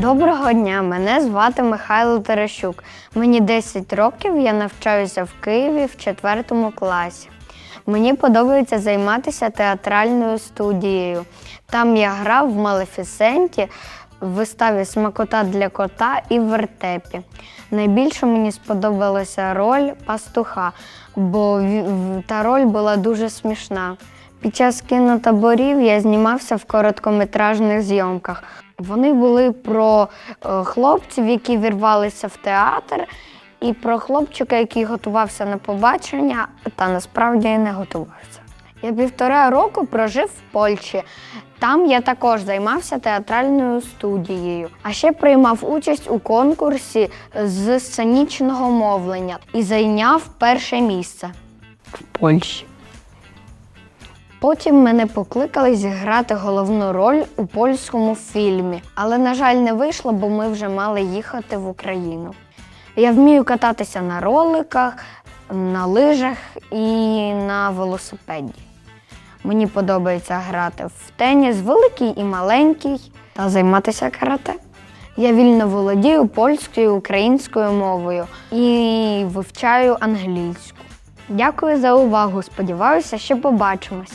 Доброго дня, мене звати Михайло Терещук. Мені 10 років, я навчаюся в Києві в 4 класі. Мені подобається займатися театральною студією. Там я грав в Малефісенті, в виставі Смакота для кота і в вертепі. Найбільше мені сподобалася роль пастуха, бо та роль була дуже смішна. Під час кінотаборів я знімався в короткометражних зйомках. Вони були про е, хлопців, які вірвалися в театр, і про хлопчика, який готувався на побачення, та насправді не готувався. Я півтора року прожив в Польщі. Там я також займався театральною студією, а ще приймав участь у конкурсі з сценічного мовлення і зайняв перше місце в Польщі. Потім мене покликали зіграти головну роль у польському фільмі, але, на жаль, не вийшло, бо ми вже мали їхати в Україну. Я вмію кататися на роликах, на лижах і на велосипеді. Мені подобається грати в теніс, великий і маленький, та займатися карате. Я вільно володію польською, українською мовою і вивчаю англійську. Дякую за увагу. Сподіваюся, що побачимось.